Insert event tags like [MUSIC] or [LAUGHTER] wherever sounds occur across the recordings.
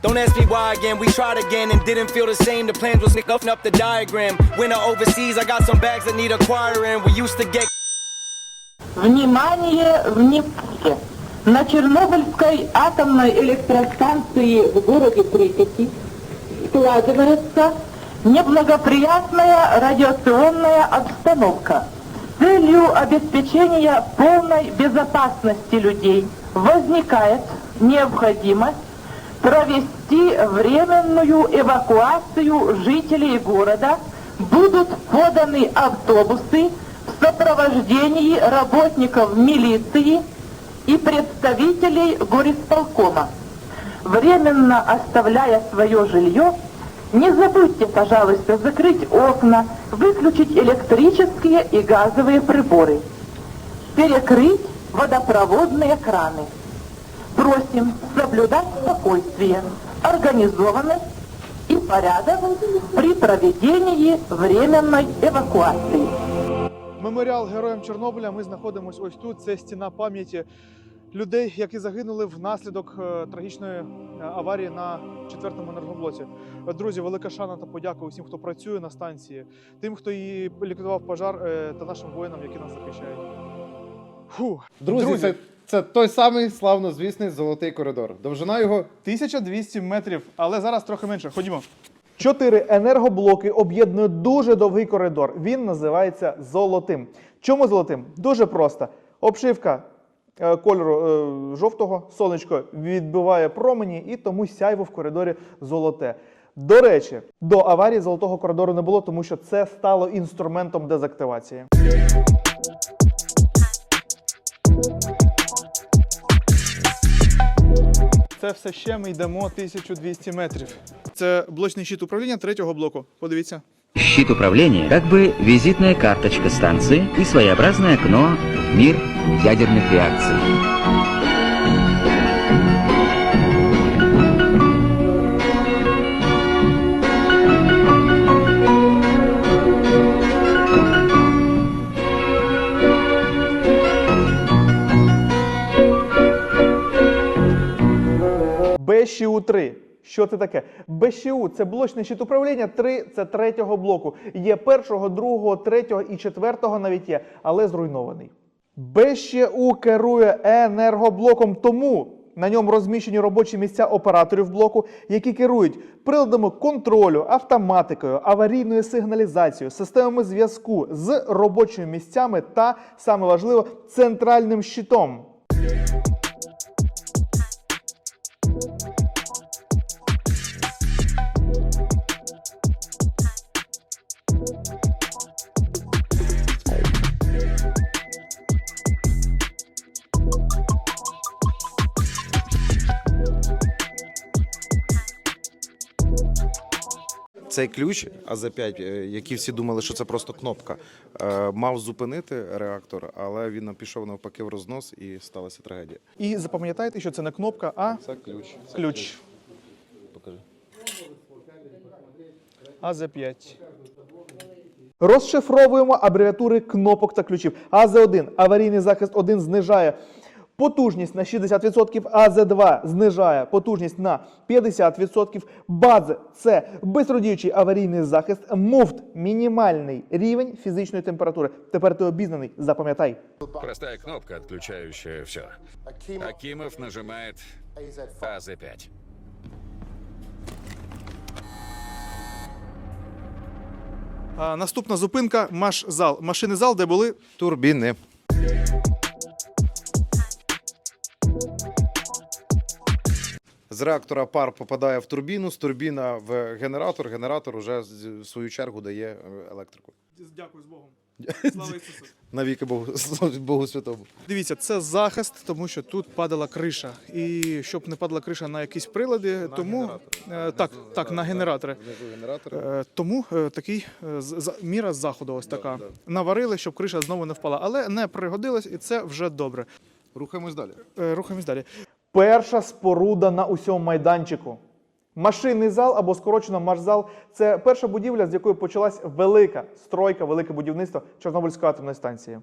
Don't ask me why again. We tried again and didn't feel the same. The plans was nick up the diagram. Winter overseas, I got some bags that need acquiring. We used to get Внимание, внимание! На Чернобыльской атомной электростанции в городе Припяти складывается неблагоприятная радиационная обстановка. Целью обеспечения полной безопасности людей возникает необходимость провести временную эвакуацию жителей города. Будут поданы автобусы в сопровождении работников милиции и представителей горисполкома. Временно оставляя свое жилье, не забудьте, пожалуйста, закрыть окна, выключить электрические и газовые приборы, перекрыть водопроводные краны. Просим соблюдать спокойствие, организованность и порядок при проведении временной эвакуации. Меморіал героям Чорнобиля. Ми знаходимося ось тут. Це стіна пам'яті людей, які загинули внаслідок е, трагічної е, аварії на четвертому енергоблоці. Друзі, велика шана та подяка усім, хто працює на станції, тим, хто її ліквідував пожар, е, та нашим воїнам, які нас захищають. Фу. Друзі, Це, це той самий славнозвісний золотий коридор. Довжина його 1200 метрів, але зараз трохи менше. Ходімо. Чотири енергоблоки об'єднує дуже довгий коридор. Він називається золотим. Чому золотим? Дуже просто. Обшивка е, кольору е, жовтого, сонечко відбиває промені, і тому сяйво в коридорі золоте. До речі, до аварії золотого коридору не було, тому що це стало інструментом дезактивації. Це все ще ми йдемо 1200 метрів. Це блочний щит управління третього блоку. Подивіться. Щит управления как бы визитная карточка станции и своеобразное окно в мир ядерных реакций. БЩУ-3. Що це таке? БЩУ – це блочний щит управління, 3 – це третього блоку. Є першого, другого, третього і четвертого навіть є, але зруйнований. БЩУ керує енергоблоком, тому на ньому розміщені робочі місця операторів блоку, які керують приладами контролю, автоматикою, аварійною сигналізацією, системами зв'язку з робочими місцями та, саме важливо, центральним щитом. Цей ключ АЗ-5, е, який всі думали, що це просто кнопка, е, мав зупинити реактор, але він пішов навпаки в рознос і сталася трагедія. І запам'ятайте, що це не кнопка, а Це ключ. Це ключ. Покажи. АЗ5. Розшифровуємо абревіатури кнопок та ключів. АЗ1 аварійний захист 1 знижає потужність на 60%, АЗ2 знижає потужність на 50%. Бази це бистродіючий аварійний захист, муфт мінімальний рівень фізичної температури. Тепер ти обізнаний, запам'ятай. Простая кнопка, отключающая все. Акимов нажимает АЗ-5. А, наступна зупинка Машзал. Машини зал, де були Турбіни. З реактора пар попадає в турбіну, з турбіна в генератор. Генератор уже в свою чергу дає е, електрику. Дякую з Богом. [LAUGHS] Слава Ісусу. Навіки Богу, [LAUGHS] Богу Святому. Дивіться, це захист, тому що тут падала криша. І щоб не падала криша на якісь прилади, тому генератори. е, так, так, на генератори. Внизу генератори. Е, Тому такий з- міра заходу ось така. Наварили, щоб криша знову не впала, але не пригодилась, і це вже добре. Рухаємось далі. Рухаємось далі. Перша споруда на усьому майданчику. Машинний зал або скорочено машзал це перша будівля, з якої почалась велика стройка, велике будівництво Чорнобильської атомної станції.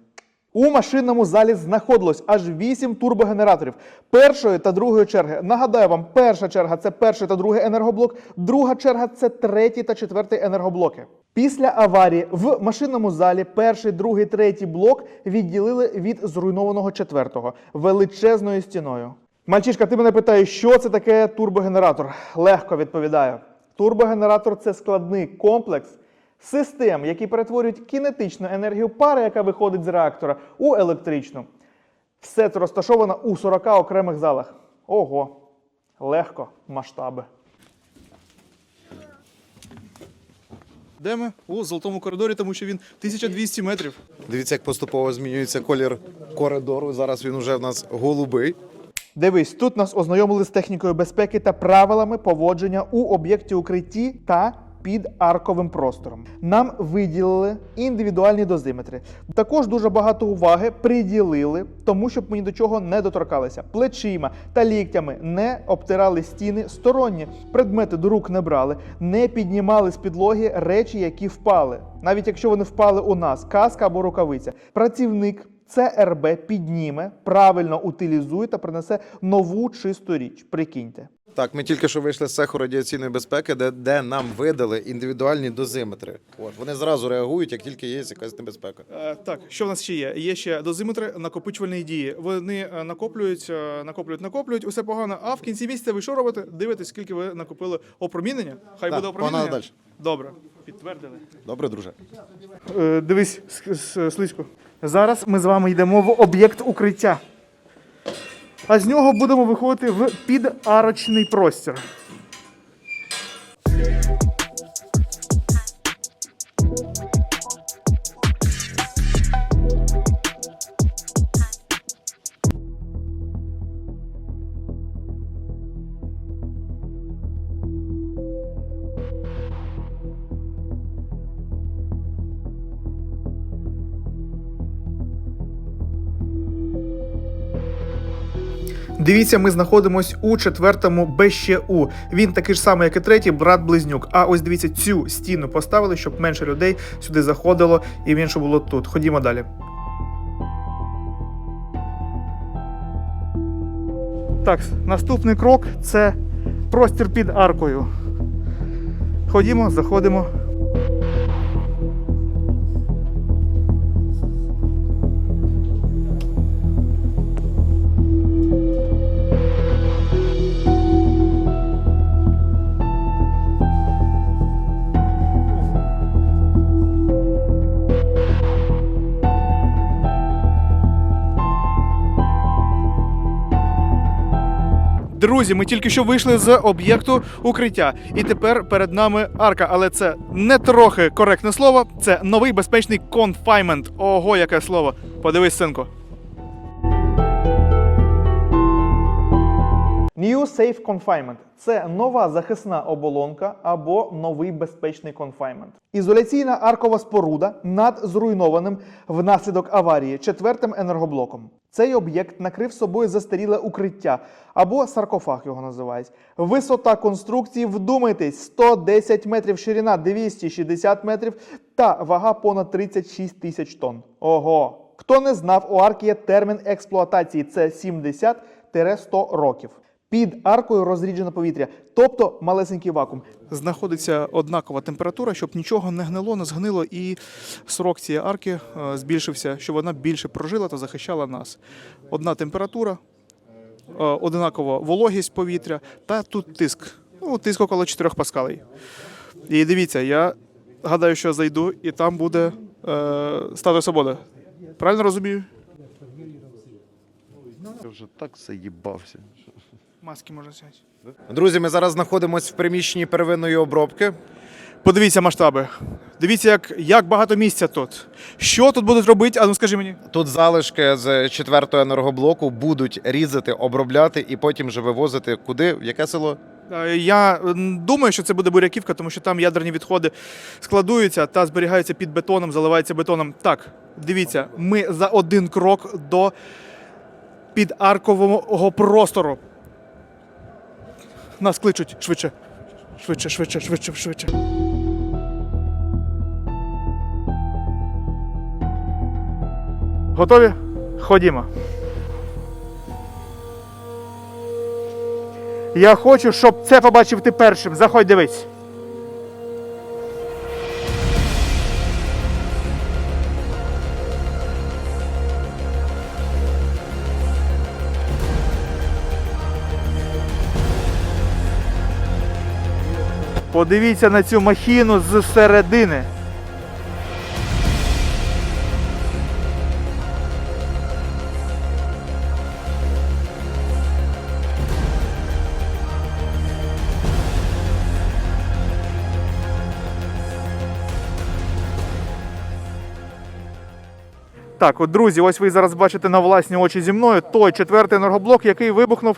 У машинному залі знаходилось аж 8 турбогенераторів першої та другої черги. Нагадаю вам, перша черга це перший та другий енергоблок, друга черга це третій та четвертий енергоблоки. Після аварії в машинному залі перший, другий, третій блок відділили від зруйнованого четвертого величезною стіною. Мальчишка, ти мене питаєш, що це таке турбогенератор? Легко відповідаю. Турбогенератор це складний комплекс систем, які перетворюють кінетичну енергію пари, яка виходить з реактора, у електричну. Все це розташовано у 40 окремих залах. Ого, легко, масштаби. Де ми? У золотому коридорі, тому що він 1200 метрів. Дивіться, як поступово змінюється колір коридору. Зараз він уже в нас голубий. Дивись, тут нас ознайомили з технікою безпеки та правилами поводження у об'єкті укритті та під арковим простором. Нам виділили індивідуальні дозиметри. Також дуже багато уваги приділили тому, щоб ми ні до чого не доторкалися. Плечима та ліктями не обтирали стіни сторонні, предмети до рук не брали, не піднімали з підлоги речі, які впали. Навіть якщо вони впали у нас, каска або рукавиця. Працівник ЦРБ підніме, правильно утилізує та принесе нову чисту річ. Прикиньте. Так, ми тільки що вийшли з цеху радіаційної безпеки, де, де нам видали індивідуальні дозиметри. От вони зразу реагують, як тільки є якась небезпека. Е, так, що в нас ще є? Є ще дозиметри накопичувальної дії. Вони е, накоплюють, е, накоплюють, накоплюють, усе погано. А в кінці місяця ви що робите? Дивитесь, скільки ви накопили опромінення. Хай Так, буде опромінення. далі. Добре, підтвердили. Добре, друже. Е, дивись, слизько. Зараз ми з вами йдемо в об'єкт укриття. А з нього будемо виходити в підарочний простір. Дивіться, ми знаходимось у четвертому БЩУ. Він такий ж самий, як і третій, брат-близнюк. А ось дивіться, цю стіну поставили, щоб менше людей сюди заходило і менше було тут. Ходімо далі. Так, наступний крок це простір під аркою. Ходімо, заходимо. Друзі, ми тільки що вийшли з об'єкту укриття, і тепер перед нами арка. Але це не трохи коректне слово, це новий безпечний конфаймент. Ого, яке слово! Подивись, синку. New Safe Confinement – це нова захисна оболонка або новий безпечний конфаймент. Ізоляційна аркова споруда над зруйнованим внаслідок аварії четвертим енергоблоком. Цей об'єкт накрив собою застаріле укриття або саркофаг його називають. Висота конструкції, вдумайтесь, 110 метрів ширина, 260 метрів та вага понад 36 тисяч тонн. Ого! Хто не знав, у арки є термін експлуатації це 70-100 років. Під аркою розріджено повітря, тобто малесенький вакуум. Знаходиться однакова температура, щоб нічого не гнило, не згнило, і срок цієї арки е, збільшився, щоб вона більше прожила та захищала нас. Одна температура, е, одинакова вологість повітря та тут тиск. Ну, тиск около 4 паскалей. І дивіться, я гадаю, що зайду, і там буде е, статуя свободи. Правильно розумію? Я вже так заїбався. Маски можна зняти. Друзі, ми зараз знаходимося в приміщенні первинної обробки. Подивіться масштаби. Дивіться, як, як багато місця тут. Що тут будуть робити? А ну скажи мені. Тут залишки з четвертого енергоблоку будуть різати, обробляти і потім вже вивозити куди? В яке село? Е, Я думаю, що це буде буряківка, тому що там ядерні відходи складуються та зберігаються під бетоном, заливаються бетоном. Так, дивіться, ми за один крок до підаркового простору. Нас кличуть швидше. Швидше, швидше, швидше, швидше. Готові? Ходімо. Я хочу, щоб це побачив ти першим. Заходь, дивись. Подивіться на цю махіну з середини. Так, от друзі, ось ви зараз бачите на власні очі зі мною той четвертий енергоблок, який вибухнув.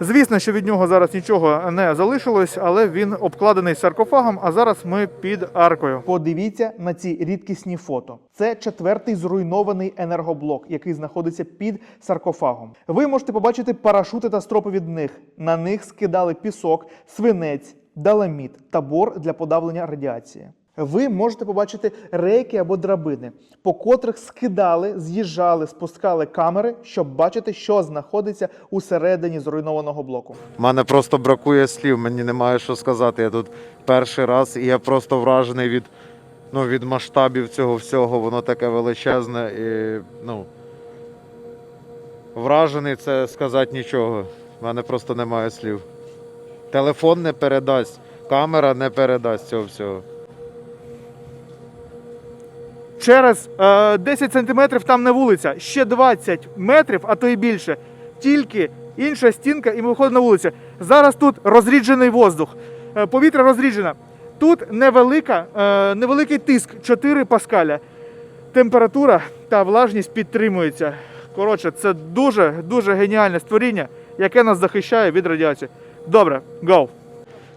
Звісно, що від нього зараз нічого не залишилось, але він обкладений саркофагом. А зараз ми під аркою. Подивіться на ці рідкісні фото. Це четвертий зруйнований енергоблок, який знаходиться під саркофагом. Ви можете побачити парашути та стропи від них. На них скидали пісок, свинець, даламіт та бор для подавлення радіації. Ви можете побачити рейки або драбини, по котрих скидали, з'їжджали, спускали камери, щоб бачити, що знаходиться усередині зруйнованого блоку. Мене просто бракує слів, мені немає що сказати. Я тут перший раз і я просто вражений від, ну, від масштабів цього всього. Воно таке величезне і ну. Вражений це сказати нічого. У мене просто немає слів. Телефон не передасть, камера не передасть цього всього. Через е, 10 сантиметрів там не вулиця, ще 20 метрів, а то і більше. Тільки інша стінка, і ми виходимо на вулицю. Зараз тут розріджений воздух, е, повітря розріджене. Тут невелика, е, невеликий тиск 4 паскаля. Температура та влажність підтримуються. Коротше, це дуже дуже геніальне створіння, яке нас захищає від радіації. Добре, go!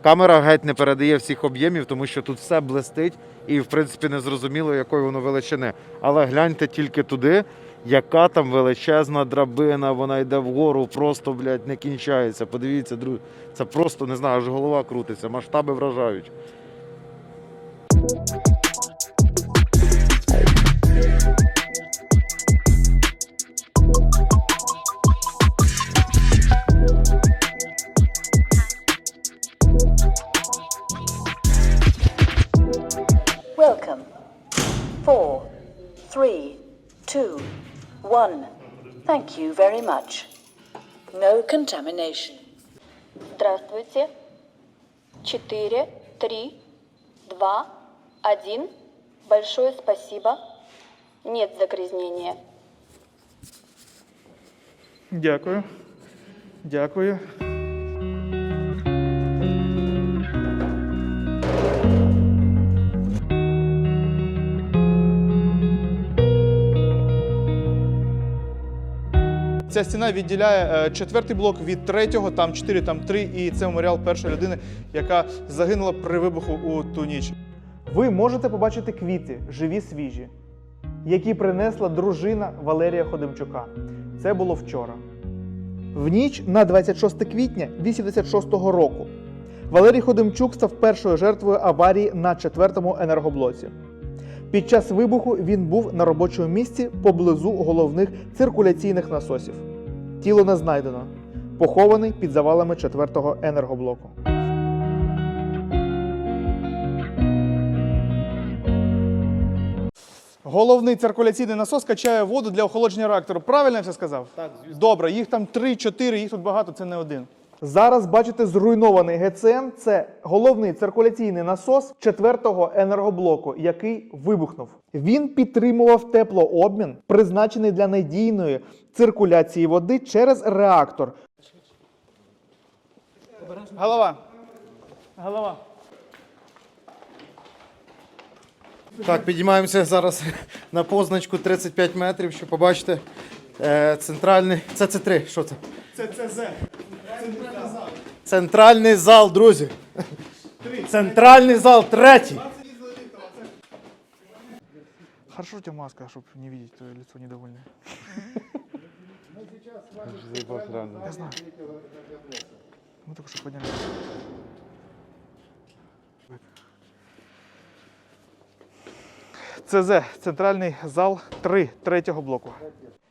Камера геть не передає всіх об'ємів, тому що тут все блистить і, в принципі, не зрозуміло, якої воно величини. Але гляньте тільки туди, яка там величезна драбина, вона йде вгору, просто, блядь, не кінчається. Подивіться, друзі, це просто не знаю, аж голова крутиться, масштаби вражають. Four, three, two, one. Thank you very much. No contamination. Здравствуйте. Четыре, три, два, один. Большое спасибо. Нет загрязнения. Дякую. Дякую. Ця стіна відділяє е, четвертий блок від третього, там чотири, там три, і це меморіал першої людини, яка загинула при вибуху у ту ніч. Ви можете побачити квіти, живі свіжі, які принесла дружина Валерія Ходимчука. Це було вчора. В ніч на 26 квітня 86-го року Валерій Ходимчук став першою жертвою аварії на четвертому енергоблоці. Під час вибуху він був на робочому місці поблизу головних циркуляційних насосів. Тіло не знайдено, похований під завалами четвертого енергоблоку. Головний циркуляційний насос качає воду для охолодження реактору. Правильно я все сказав? Так, звісно. Добре, їх там 3-4, їх тут багато, це не один. Зараз бачите зруйнований ГЦМ. Це головний циркуляційний насос четвертого енергоблоку, який вибухнув. Він підтримував теплообмін, призначений для надійної циркуляції води через реактор. Голова. Голова. Так, підіймаємося зараз на позначку 35 метрів, щоб побачити е, центральний. Це це 3 Що це? Це ЦЗ. Центральний зал, друзі. Центральний зал, третій. Хорошо у тебя маска, чтобы не видеть твое лицо недовольное. Я знаю. Мы только что подняли. ЦЗ, центральний зал 3 третього блоку.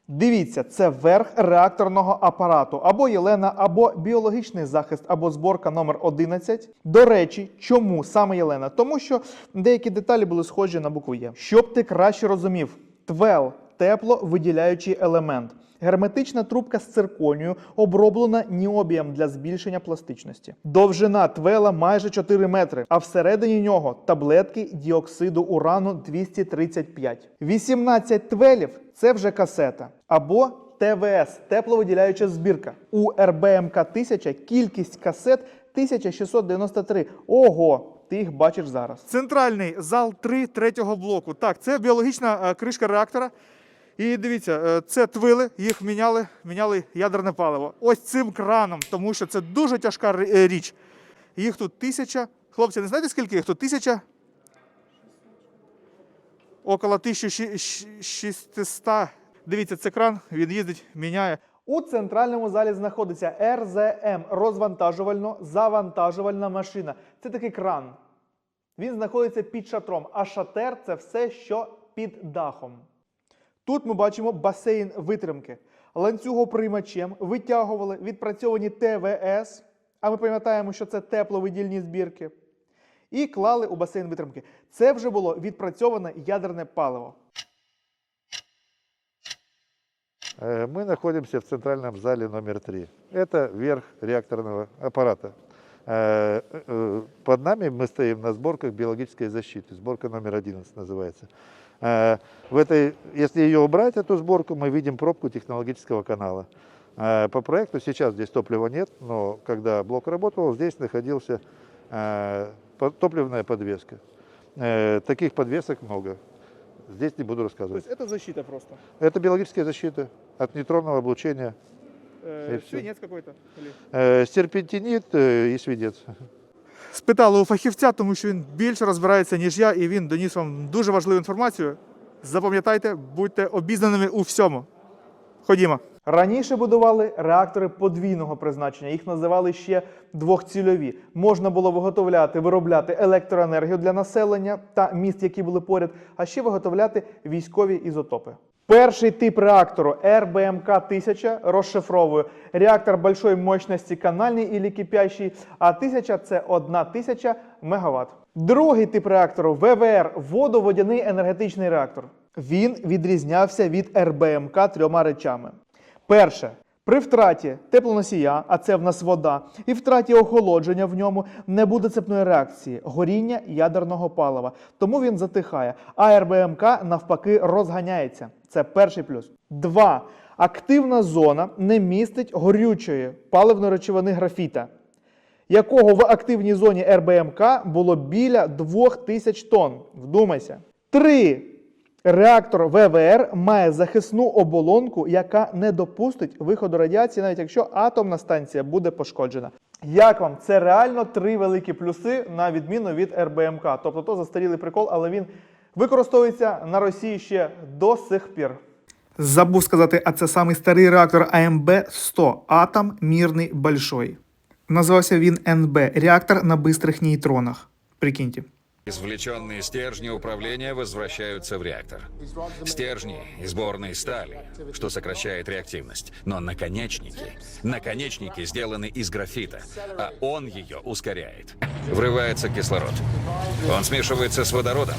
Дивіться, це верх реакторного апарату, або Єлена, або біологічний захист, або зборка номер 11. До речі, чому саме Єлена? Тому що деякі деталі були схожі на букву Є. Щоб ти краще розумів, ТВЕЛ тепло виділяючий елемент. Герметична трубка з цирконію оброблена ніобієм для збільшення пластичності. Довжина твела майже 4 метри, а всередині нього таблетки діоксиду урану 235. 18 твелів це вже касета або ТВС тепловиділяюча збірка. У РБМК 1000 кількість касет 1693. Ого! Ти їх бачиш зараз. Центральний зал 3 третього блоку. Так, це біологічна е, кришка реактора. І дивіться, е, це твили, їх міняли, міняли ядерне паливо. Ось цим краном, тому що це дуже тяжка е, річ. Їх тут тисяча. Хлопці, не знаєте, скільки їх тут? Тисяча? Около 1600. Дивіться, це кран, він їздить, міняє. У центральному залі знаходиться РЗМ розвантажувально-завантажувальна машина. Це такий кран. Він знаходиться під шатром, а шатер це все, що під дахом. Тут ми бачимо басейн витримки. Ланцюгоприймачем витягували відпрацьовані ТВС, а ми пам'ятаємо, що це тепловидільні збірки, і клали у басейн витримки. Це вже було відпрацьоване ядерне паливо. Мы находимся в центральном зале номер три. Это верх реакторного аппарата. Э, э, Под нами мы стоим на сборках биологической защиты. Сборка номер 11 называется. Э, В этой, если ее убрать, эту сборку, мы видим пробку технологического канала. Э, По проекту сейчас здесь топлива нет, но когда блок работал, здесь находился э, топливная подвеска. Э, Таких подвесок много. Здесь не буду рассказывать. це защита просто. Это биологическая защита от нейтронного облучения. И всё. свинець какой-то. Э, Серпентинит э, и свинец. Спитали у фахівця, тому що він більше розбирається, ніж я, і він доніс вам дуже важливу інформацію. Запам'ятайте, будьте обізнаними у всьому. Ходімо. Раніше будували реактори подвійного призначення. Їх називали ще двохцільові. Можна було виготовляти, виробляти електроенергію для населення та міст, які були поряд, а ще виготовляти військові ізотопи. Перший тип реактору РБМК 1000 розшифровує реактор большої мощності канальний і кипящий, а 1000 – це 1000 МВт. Другий тип реактору ВВР водоводяний енергетичний реактор. Він відрізнявся від РБМК трьома речами. Перше. При втраті теплоносія, а це в нас вода, і втраті охолодження в ньому не буде цепної реакції горіння ядерного палива. Тому він затихає, а РБМК навпаки розганяється. Це перший плюс. Два. Активна зона не містить горючої паливної речовини графіта, якого в активній зоні РБМК було біля 2000 тонн. Вдумайся. Три. Реактор ВВР має захисну оболонку, яка не допустить виходу радіації, навіть якщо атомна станція буде пошкоджена. Як вам? Це реально три великі плюси на відміну від РБМК. Тобто то застарілий прикол, але він використовується на Росії ще до сих пір. Забув сказати, а це самий старий реактор АМБ 100 атом мірний большой. Називався він НБ реактор на бистрих нейтронах. Прикиньте. Извлеченные стержни управления возвращаются в реактор. Стержни из сборной стали, что сокращает реактивность. Но наконечники, наконечники сделаны из графита, а он ее ускоряет. Врывается кислород. Он смешивается с водородом,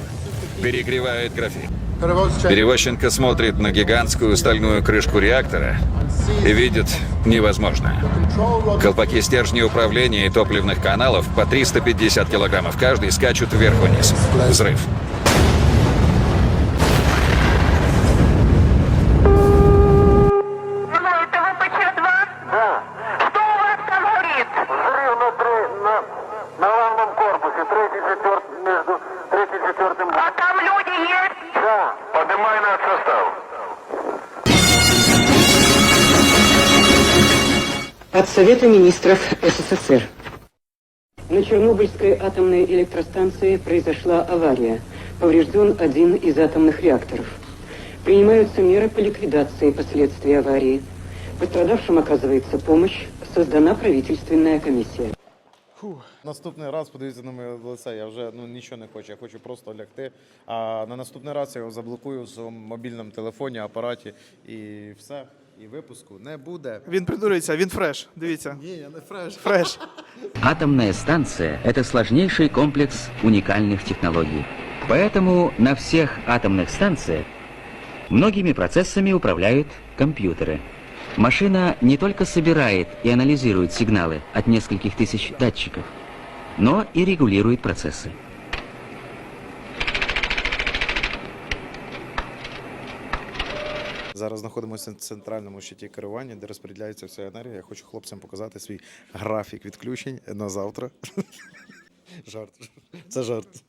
перегревает графит. Перевозченко смотрит на гигантскую стальную крышку реактора и видит невозможное. Колпаки стержней управления и топливных каналов по 350 килограммов каждый скачут вверх-вниз. Взрыв. От Совета министров СССР. На Чернобыльской атомной электростанции произошла авария. Поврежден один из атомных реакторов. Принимаются меры по ликвидации последствий аварии. Пострадавшим оказывается помощь. Создана правительственная комиссия. Наступний раз подивіться на моє лице, я вже ну, нічого не хочу, я хочу просто лягти. А на наступний раз я його заблокую в своєму мобільному телефоні, апараті і все. І випуску не буде. Він придурюється, він фреш. Дивіться. Ні, я не фреш. Фреш. Атомная станция – это сложнейший комплекс уникальных технологий. Поэтому на всех атомных станциях многими процессами управляют компьютеры. Машина не только собирает и анализирует сигналы от нескольких тысяч датчиков, но и регулирует процессы. Зараз знаходимося на центральному щиті керування, де розподіляється вся енергія. Я хочу хлопцям показати свій графік відключень на завтра. [LAUGHS] Жарт. Це жарт.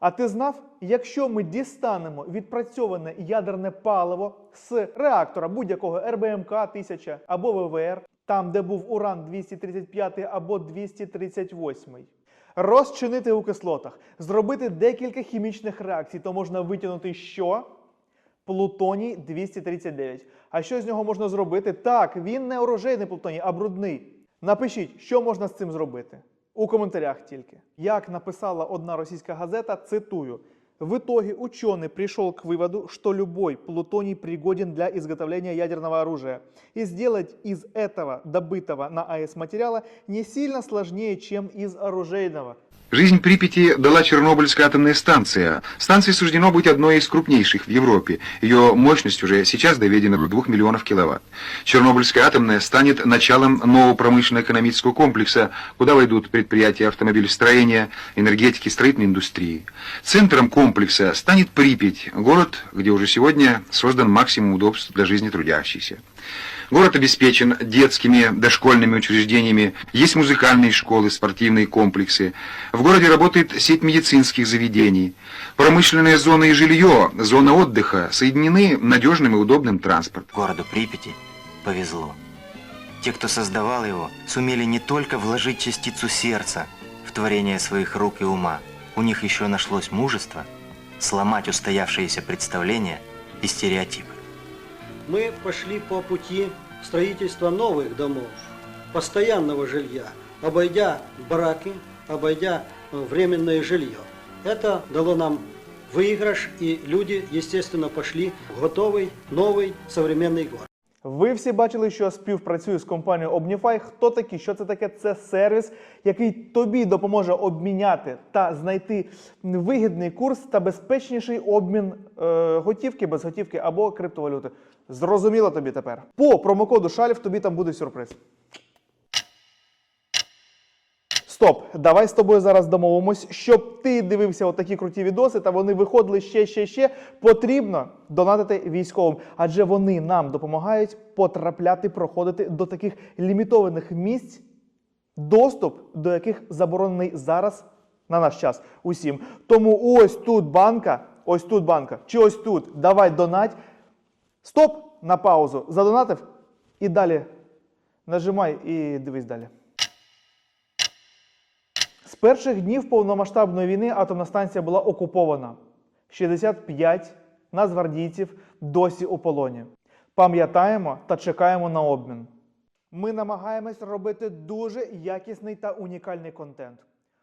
А ти знав, якщо ми дістанемо відпрацьоване ядерне паливо з реактора будь-якого РБМК 1000 або ВВР, там де був уран 235 або 238, розчинити у кислотах, зробити декілька хімічних реакцій, то можна витягнути що? Плутоній 239. А що з нього можна зробити? Так, він не оружейний плутоній, а брудний. Напишіть, що можна з цим зробити. У коментарях тільки. Як написала одна російська газета, цитую. В итоге ученый пришел к выводу, что любой плутоний пригоден для изготовления ядерного оружия. И сделать из этого добытого на АЭС материала не сильно сложнее, чем из оружейного. Жизнь Припяти дала Чернобыльская атомная станция. Станции суждено быть одной из крупнейших в Европе. Ее мощность уже сейчас доведена до 2 миллионов киловатт. Чернобыльская атомная станет началом нового промышленно-экономического комплекса, куда войдут предприятия автомобилестроения, энергетики, строительной индустрии. Центром комплекса станет Припять, город, где уже сегодня создан максимум удобств для жизни трудящихся. Город обеспечен детскими, дошкольными учреждениями, есть музыкальные школы, спортивные комплексы. В городе работает сеть медицинских заведений. Промышленные зоны и жилье, зона отдыха соединены надежным и удобным транспортом. Городу Припяти повезло. Те, кто создавал его, сумели не только вложить частицу сердца в творение своих рук и ума, у них еще нашлось мужество сломать устоявшиеся представления и стереотипы. мы пошли по пути строительства новых домов, постоянного жилья, обойдя бараки, обойдя э, временное жилье. Это дало нам выигрыш, и люди, естественно, пошли в готовый, новый, современный город. Ви всі бачили, що співпрацюю з компанією Omnify. Хто такі? Що це таке? Це сервіс, який тобі допоможе обміняти та знайти вигідний курс та безпечніший обмін е, готівки, безготівки або криптовалюти. Зрозуміло тобі тепер. По промокоду Шалів тобі там буде сюрприз. Стоп, давай з тобою зараз домовимось, щоб ти дивився отакі круті відоси, та вони виходили ще, ще, ще. Потрібно донатити військовим, адже вони нам допомагають потрапляти, проходити до таких лімітованих місць, доступ до яких заборонений зараз на наш час усім. Тому ось тут банка, ось тут банка, чи ось тут. Давай донать. Стоп на паузу. Задонатив і далі нажимай і дивись далі. З перших днів повномасштабної війни атомна станція була окупована. 65 нацгвардійців досі у полоні. Пам'ятаємо та чекаємо на обмін. Ми намагаємось робити дуже якісний та унікальний контент.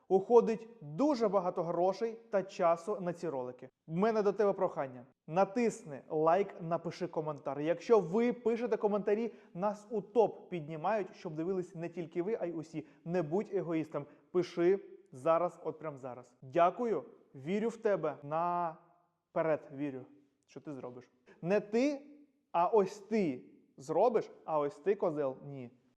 Уходить дуже багато грошей та часу на ці ролики. В мене до тебе прохання. Натисни лайк, напиши коментар. Якщо ви пишете коментарі, нас у топ піднімають, щоб дивились не тільки ви, а й усі. Не будь егоїстом. Пиши зараз, от прям зараз. Дякую, вірю в тебе. Наперед вірю, що ти зробиш. Не ти, а ось ти зробиш, а ось ти, козел, ні.